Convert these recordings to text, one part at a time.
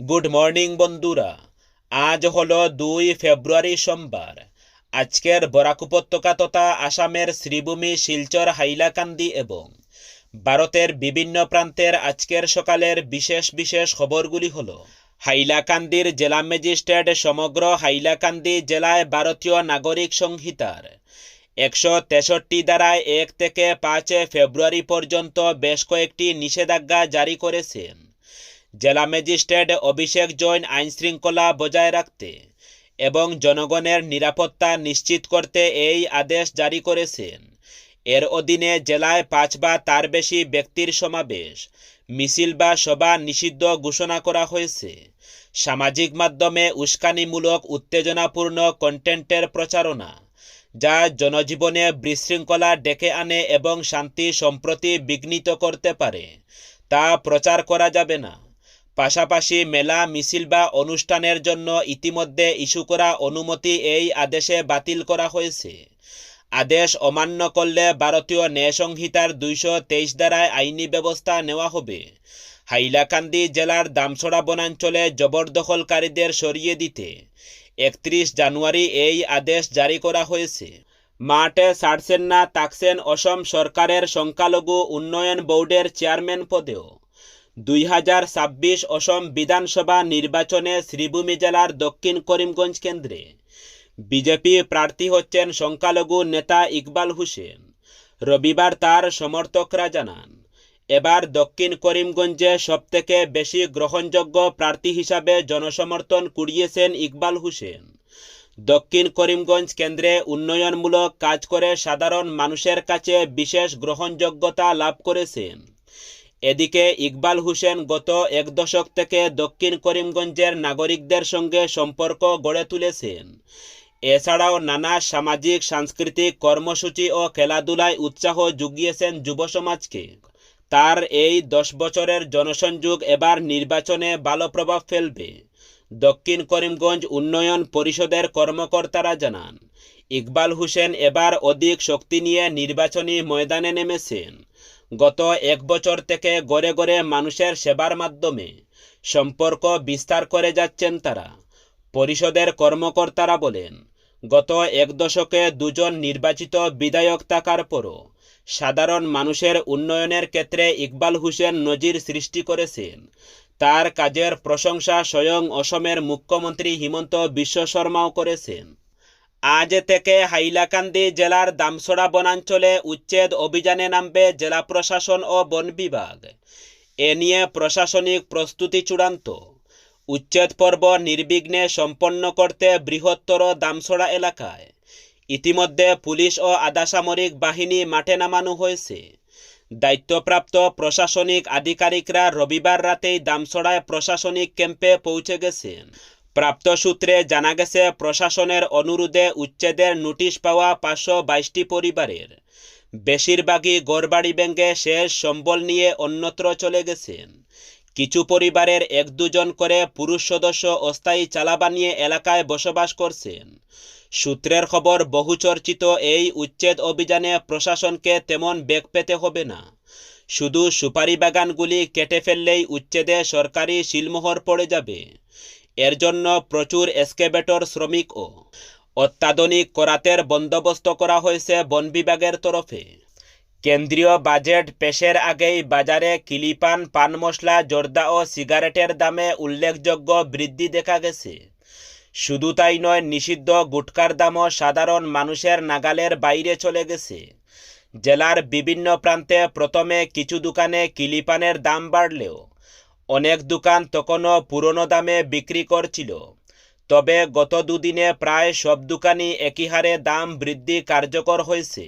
Good morning বন্ধুরা। আজ হলো দুই ফেব্রুয়ারি সোমবার। আজকের বরাক উপত্যকা তথা আসামের শ্রীভূমি, শিলচর, হাইলাকান্দি এবং ভারতের বিভিন্ন প্রান্তের আজকের সকালের বিশেষ বিশেষ খবরগুলি হল, হাইলাকান্দির জেলা ম্যাজিস্ট্রেট সমগ্র হাইলাকান্দি জেলায় ভারতীয় নাগরিক সংহিতার একশো তেষট্টি ধারায় এক থেকে পাঁচ ফেব্রুয়ারি পর্যন্ত বেশ কয়েকটি নিষেধাজ্ঞা জারি করেছেন জেলা ম্যাজিস্ট্রেট অভিষেক জৈন আইনশৃঙ্খলা বজায় রাখতে এবং জনগণের নিরাপত্তা নিশ্চিত করতে এই আদেশ জারি করেছেন। এর অধীনে জেলায় পাঁচ বা তার বেশি ব্যক্তির সমাবেশ, মিছিল বা সভা নিষিদ্ধ ঘোষণা করা হয়েছে। সামাজিক মাধ্যমে উস্কানিমূলক, উত্তেজনাপূর্ণ কন্টেন্টের প্রচারণা, যা জনজীবনে বিশৃঙ্খলা ডেকে আনে এবং শান্তি সম্প্রতি বিঘ্নিত করতে পারে, তা প্রচার করা যাবে না। পাশাপাশি মেলা, মিছিল বা অনুষ্ঠানের জন্য ইতিমধ্যে ইস্যু করা অনুমতি এই আদেশে বাতিল করা হয়েছে। আদেশ অমান্য করলে ভারতীয় ন্যায় সংহিতার দুইশো তেইশ দ্বারায় আইনি ব্যবস্থা নেওয়া হবে। হাইলাকান্দি জেলার দামছড়া বনাঞ্চলে জবরদখলকারীদের সরিয়ে দিতে। একত্রিশ জানুয়ারি এই আদেশ জারি করা হয়েছে। মাঠে ছাড়ছেন না তাকছেন অসম সরকারের সংখ্যালঘু উন্নয়ন বোর্ডের চেয়ারম্যান পদেও। দুই হাজার ছাব্বিশ অসম বিধানসভা নির্বাচনে শ্রীভূমি জেলার দক্ষিণ করিমগঞ্জ কেন্দ্রে। বিজেপি প্রার্থী হচ্ছেন সংখ্যালঘু নেতা ইকবাল হোসেন। রবিবার তার সমর্থকরা জানান, এবার দক্ষিণ করিমগঞ্জে সবথেকে বেশি গ্রহণযোগ্য প্রার্থী হিসাবে জনসমর্থন কুড়িয়েছেন ইকবাল হোসেন। দক্ষিণ করিমগঞ্জ কেন্দ্রে উন্নয়নমূলক কাজ করে সাধারণ মানুষের কাছে বিশেষ গ্রহণযোগ্যতা লাভ করেছেন। এদিকে ইকবাল হোসেন গত এক দশক থেকে দক্ষিণ করিমগঞ্জের নাগরিকদের সঙ্গে সম্পর্ক গড়ে তুলেছেন। এছাড়াও নানা সামাজিক, সাংস্কৃতিক কর্মসূচি ও খেলাধুলায় উৎসাহ জুগিয়েছেন যুব সমাজকে। তার এই দশ বছরের জনসংযোগ এবার নির্বাচনে ভালো প্রভাব ফেলবে। দক্ষিণ করিমগঞ্জ উন্নয়ন পরিষদের কর্মকর্তারা জানান, ইকবাল হোসেন এবার অধিক শক্তি নিয়ে নির্বাচনী ময়দানে নেমেছেন। গত এক বছর থেকে গড়ে গড়ে মানুষের সেবার মাধ্যমে সম্পর্ক বিস্তার করে যাচ্ছেন তারা। পরিষদের কর্মকর্তারা বলেন, গত এক দশকে দুজন নির্বাচিত বিধায়ক থাকার পরও সাধারণ মানুষের উন্নয়নের ক্ষেত্রে ইকবাল হোসেন নজির সৃষ্টি করেছেন। তার কাজের প্রশংসা স্বয়ং অসমের মুখ্যমন্ত্রী হিমন্ত বিশ্ব শর্মাও করেছেন। আজ থেকে হাইলাকান্দি জেলার দামসড়া বনাঞ্চলে উচ্ছেদ অভিযানে নামবে জেলা প্রশাসন ও বন বিভাগ। এ নিয়ে প্রশাসনিক প্রস্তুতি চূড়ান্ত। উচ্ছেদ পর্ব নির্বিঘ্নে সম্পন্ন করতে বৃহত্তর দামসড়া এলাকায়। ইতিমধ্যে পুলিশ ও আধাসামরিক বাহিনী মাঠে নামানো হয়েছে। দায়িত্বপ্রাপ্ত প্রশাসনিক আধিকারিকরা রবিবার রাতেই দামসড়ায় প্রশাসনিক ক্যাম্পে পৌঁছে গেছেন। প্রাপ্ত সূত্রে জানা গেছে, প্রশাসনের অনুরোধে উচ্ছেদের নোটিশ পাওয়া পাঁচশো বাইশটি পরিবারের। বেশিরভাগই গড়বাড়ি ব্যাঙ্গে শেষ সম্বল নিয়ে অন্যত্র চলে গেছেন। কিছু পরিবারের এক দুজন করে পুরুষ সদস্য অস্থায়ী চালা বানিয়ে এলাকায় বসবাস করছেন। সূত্রের খবর, বহুচর্চিত এই উচ্ছেদ অভিযানে প্রশাসনকে তেমন বেগ পেতে হবে না। শুধু সুপারি বাগানগুলি কেটে ফেললেই উচ্ছেদে সরকারি শিলমোহর পড়ে যাবে। এর জন্য প্রচুর এসকেবেটর শ্রমিক ও অত্যাধুনিক করাতের বন্দোবস্ত করা হয়েছে বন বিভাগের তরফে। কেন্দ্রীয় বাজেট পেশের আগেই বাজারে কিলিপান, পান মশলা, জর্দা ও সিগারেটের দামে উল্লেখযোগ্য বৃদ্ধি দেখা গেছে। শুধু তাই নয়, নিষিদ্ধ গুটকার দামও সাধারণ মানুষের নাগালের বাইরে চলে গেছে। জেলার বিভিন্ন প্রান্তে প্রথমে কিছু দোকানে কিলিপানের দাম বাড়লেও অনেক দোকান তখনও পুরনো দামে বিক্রি করছিল। তবে গত দুদিনে প্রায় সব দোকানই একই হারে দাম বৃদ্ধি কার্যকর হয়েছে।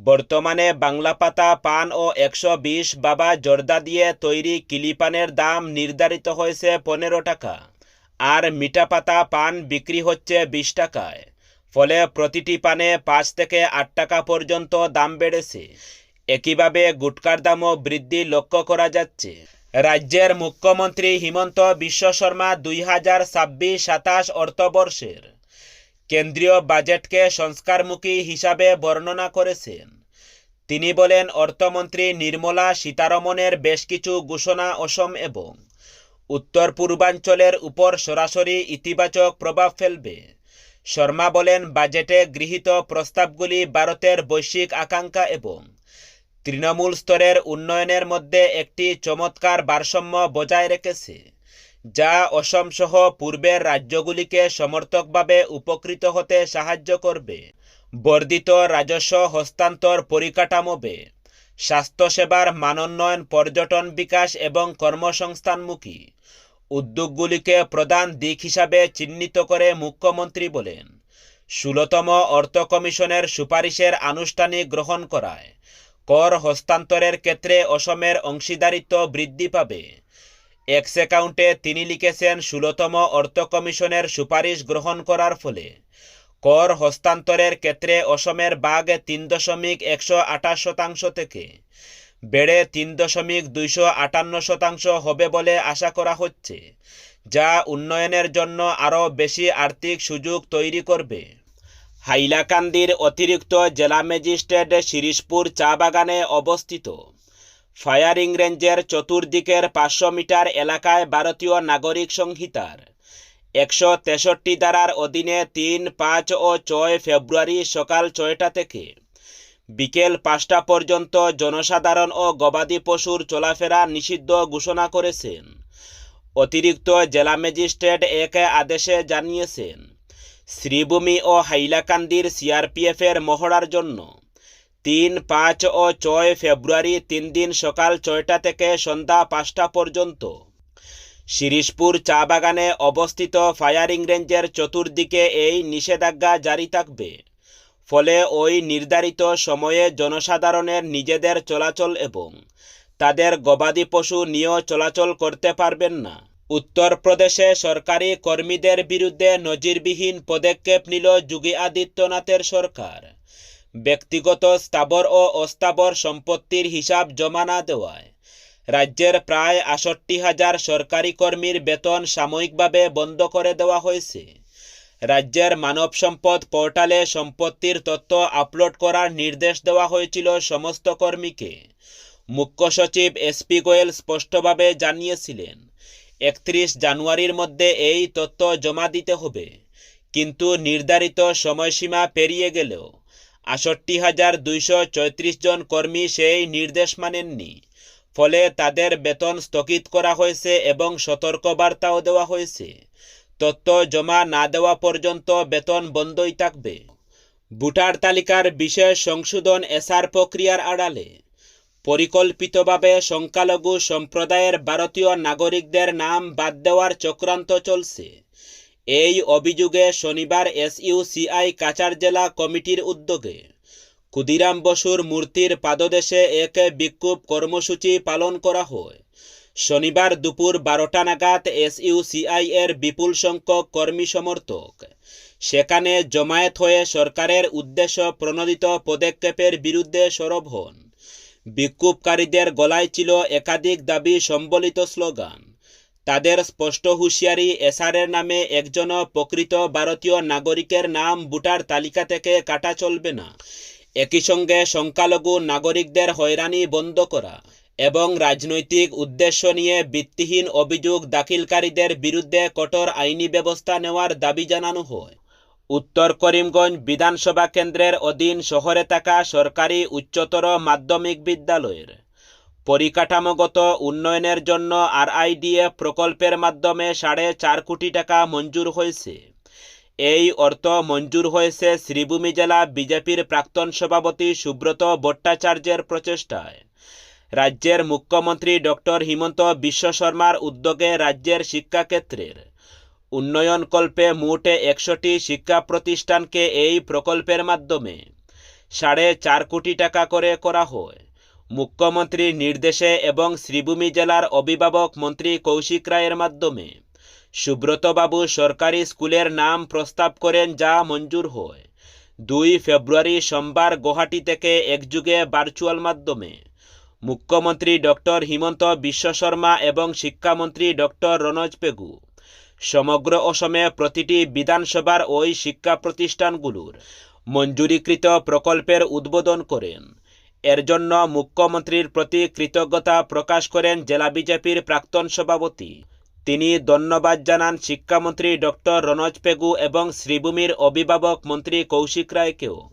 বর্তমানে বাংলা পাতা, পান ও একশো বিশ বাবা জর্দা দিয়ে তৈরি কিলিপানের দাম নির্ধারিত হয়েছে পনেরো টাকা। আর মিঠা পাতা, পান বিক্রি হচ্ছে বিশ টাকায়। ফলে প্রতিটি পানে পাঁচ থেকে আট টাকা পর্যন্ত দাম বেড়েছে। একইভাবে গুটকার দামও বৃদ্ধি লক্ষ্য করা যাচ্ছে। রাজ্যের মুখ্যমন্ত্রী হিমন্ত বিশ্ব শর্মা দুই হাজার ছাব্বিশ সাতাশ অর্থবর্ষের। কেন্দ্রীয় বাজেটকে সংস্কারমুখী হিসাবে বর্ণনা করেছেন। তিনি বলেন, অর্থমন্ত্রী নির্মলা সীতারমনের বেশ কিছু ঘোষণা অসম এবং উত্তর পূর্বাঞ্চলের উপর সরাসরি ইতিবাচক প্রভাব ফেলবে। শর্মা বলেন, বাজেটে গৃহীত প্রস্তাবগুলি ভারতের বৈশ্বিক আকাঙ্ক্ষা এবং তৃণমূল স্তরের উন্নয়নের মধ্যে একটি চমৎকার ভারসাম্য বজায় রেখেছে, যা অসমসহ পূর্বের রাজ্যগুলিকে সমর্থকভাবে উপকৃত হতে সাহায্য করবে। বর্ধিত রাজস্ব হস্তান্তর পরিকাঠামোবে, স্বাস্থ্যসেবার মানোন্নয়ন পর্যটন বিকাশ এবং কর্মসংস্থানমুখী উদ্যোগগুলিকে প্রধান দিক হিসাবে চিহ্নিত করে মুখ্যমন্ত্রী বলেন, ষোলতম অর্থ কমিশনের সুপারিশের আনুষ্ঠানিক গ্রহণ করায়। কর হস্তান্তরের ক্ষেত্রে অসমের অংশীদারিত্ব বৃদ্ধি পাবে। এক্স অ্যাকাউন্টে তিনি লিখেছেন, ষোলতম অর্থ কমিশনের সুপারিশ গ্রহণ করার ফলে কর হস্তান্তরের ক্ষেত্রে অসমের বাঘ তিন দশমিক একশো আঠাশ শতাংশ থেকে বেড়ে তিন দশমিক দুইশো আটান্ন শতাংশ হবে বলে আশা করা হচ্ছে, যা উন্নয়নের জন্য আরও বেশি আর্থিক সুযোগ তৈরি করবে। হাইলাকান্দির অতিরিক্ত জেলা ম্যাজিস্ট্রেট শিরিশপুর চা বাগানে অবস্থিত। ফায়ারিং রেঞ্জের চতুর্দিকের পাঁচশো মিটার এলাকায় ভারতীয় নাগরিক সংহিতার। একশো তেষট্টি ধারার অধীনে তিন, পাঁচ ও ছয় ফেব্রুয়ারি সকাল ছয়টা থেকে। বিকেল পাঁচটা পর্যন্ত জনসাধারণ ও গবাদি পশুর চলাফেরা নিষিদ্ধ ঘোষণা করেছেন। অতিরিক্ত জেলা ম্যাজিস্ট্রেট এক আদেশে জানিয়েছেন। শ্রীভূমি ও হাইলাকান্দির সিআরপিএফের মহড়ার জন্য তিন, পাঁচ ও ছয় ফেব্রুয়ারি তিন দিন সকাল ছয়টা থেকে সন্ধ্যা পাঁচটা পর্যন্ত শিরিশপুর চা বাগানে অবস্থিত ফায়ারিং রেঞ্জের চতুর্দিকে এই নিষেধাজ্ঞা জারি থাকবে। ফলে ওই নির্ধারিত সময়ে জনসাধারণের নিজেদের চলাচল এবং তাদের গবাদি পশু নিয়েও চলাচল করতে পারবেন না। উত্তরপ্রদেশে সরকারি কর্মীদের বিরুদ্ধে নজিরবিহীন পদক্ষেপ নিল যোগী আদিত্যনাথের সরকার। ব্যক্তিগত স্থাবর ও অস্থাবর সম্পত্তির হিসাব জমা না দেওয়ায় রাজ্যের প্রায় আষট্টি হাজার সরকারি কর্মীর বেতন সাময়িকভাবে বন্ধ করে দেওয়া হয়েছে। রাজ্যের মানব সম্পদ পোর্টালে সম্পত্তির তথ্য আপলোড করার নির্দেশ দেওয়া হয়েছিল সমস্ত কর্মীকে। মুখ্য সচিব এসপি গোয়েল স্পষ্টভাবে জানিয়েছিলেন। একত্রিশ জানুয়ারির মধ্যে এই তথ্য জমা দিতে হবে। কিন্তু নির্ধারিত সময়সীমা পেরিয়ে গেলেও আষট্টি হাজার দুইশো চৌত্রিশ জন কর্মী সেই নির্দেশ মানেননি। ফলে তাদের বেতন স্থগিত করা হয়েছে এবং সতর্কবার্তাও দেওয়া হয়েছে। তথ্য জমা না দেওয়া পর্যন্ত বেতন বন্ধই থাকবে। ভোটার তালিকার বিশেষ সংশোধন এসআর প্রক্রিয়ার আড়ালে পরিকল্পিতভাবে সংখ্যালঘু সম্প্রদায়ের ভারতীয় নাগরিকদের নাম বাদ দেওয়ার চক্রান্ত চলছে। এই অভিযোগে শনিবার এসইউসিআই কাছাড় জেলা কমিটির উদ্যোগে ক্ষুদিরাম বসুর মূর্তির পাদদেশে এক বিক্ষোভ কর্মসূচি পালন করা হয়। শনিবার দুপুর বারোটা নাগাদ এসইউসিআই এর বিপুল সংখ্যক কর্মী সমর্থক। সেখানে জমায়েত হয়ে সরকারের উদ্দেশ্য প্রণোদিত পদক্ষেপের বিরুদ্ধে সরব হন। বিক্ষোভকারীদের গলায় ছিল একাধিক দাবি সম্বলিত স্লোগান। তাদের স্পষ্ট হুঁশিয়ারি এসআরের নামে একজন প্রকৃত ভারতীয় নাগরিকের নাম ভোটার তালিকা থেকে কাটা চলবে না। একই সঙ্গে সংখ্যালঘু নাগরিকদের হয়রানি বন্ধ করা এবং রাজনৈতিক উদ্দেশ্য নিয়ে ভিত্তিহীন অভিযোগ দাখিলকারীদের বিরুদ্ধে কঠোর আইনি ব্যবস্থা নেওয়ার দাবি জানানো হয়। উত্তর করিমগঞ্জ বিধানসভা কেন্দ্রের অধীন শহরে থাকা সরকারি উচ্চতর মাধ্যমিক বিদ্যালয়ের পরিকাঠামোগত উন্নয়নের জন্য আরআইডিএফ প্রকল্পের মাধ্যমে সাড়ে চার কোটি টাকা মঞ্জুর হয়েছে। এই অর্থ মঞ্জুর হয়েছে শ্রীভূমি জেলা বিজেপির প্রাক্তন সভাপতি সুব্রত ভট্টাচার্যের প্রচেষ্টায়। রাজ্যের মুখ্যমন্ত্রী ডক্টর হিমন্ত বিশ্ব শর্মার উদ্যোগে রাজ্যের শিক্ষাক্ষেত্রের উন্নয়নকল্পে মোটে একশোটি শিক্ষা প্রতিষ্ঠানকে এই প্রকল্পের মাধ্যমে সাড়ে চার কোটি টাকা করে করা হয়। মুখ্যমন্ত্রীর নির্দেশে এবং শ্রীভূমি জেলার অভিভাবক মন্ত্রী কৌশিক রায়ের মাধ্যমে সুব্রতবাবু সরকারি স্কুলের নাম প্রস্তাব করেন যা মঞ্জুর হয়। দুই ফেব্রুয়ারি সোমবার গুয়াহাটি থেকে একযুগে ভার্চুয়াল মাধ্যমে মুখ্যমন্ত্রী ডক্টর হিমন্ত বিশ্ব শর্মা এবং শিক্ষামন্ত্রী ডক্টর রনজ পেগু সমগ্র অসমে প্রতিটি বিধানসভার ওই শিক্ষা প্রতিষ্ঠানগুলোর মঞ্জুরিকৃত প্রকল্পের উদ্বোধন করেন। এর জন্য মুখ্যমন্ত্রীর প্রতি কৃতজ্ঞতা প্রকাশ করেন জেলা বিজেপির প্রাক্তন সভাপতি। তিনি ধন্যবাদ জানান শিক্ষামন্ত্রী ডক্টর রনজ পেগু এবং শ্রীভূমির অভিভাবক মন্ত্রী কৌশিক রায়কেও।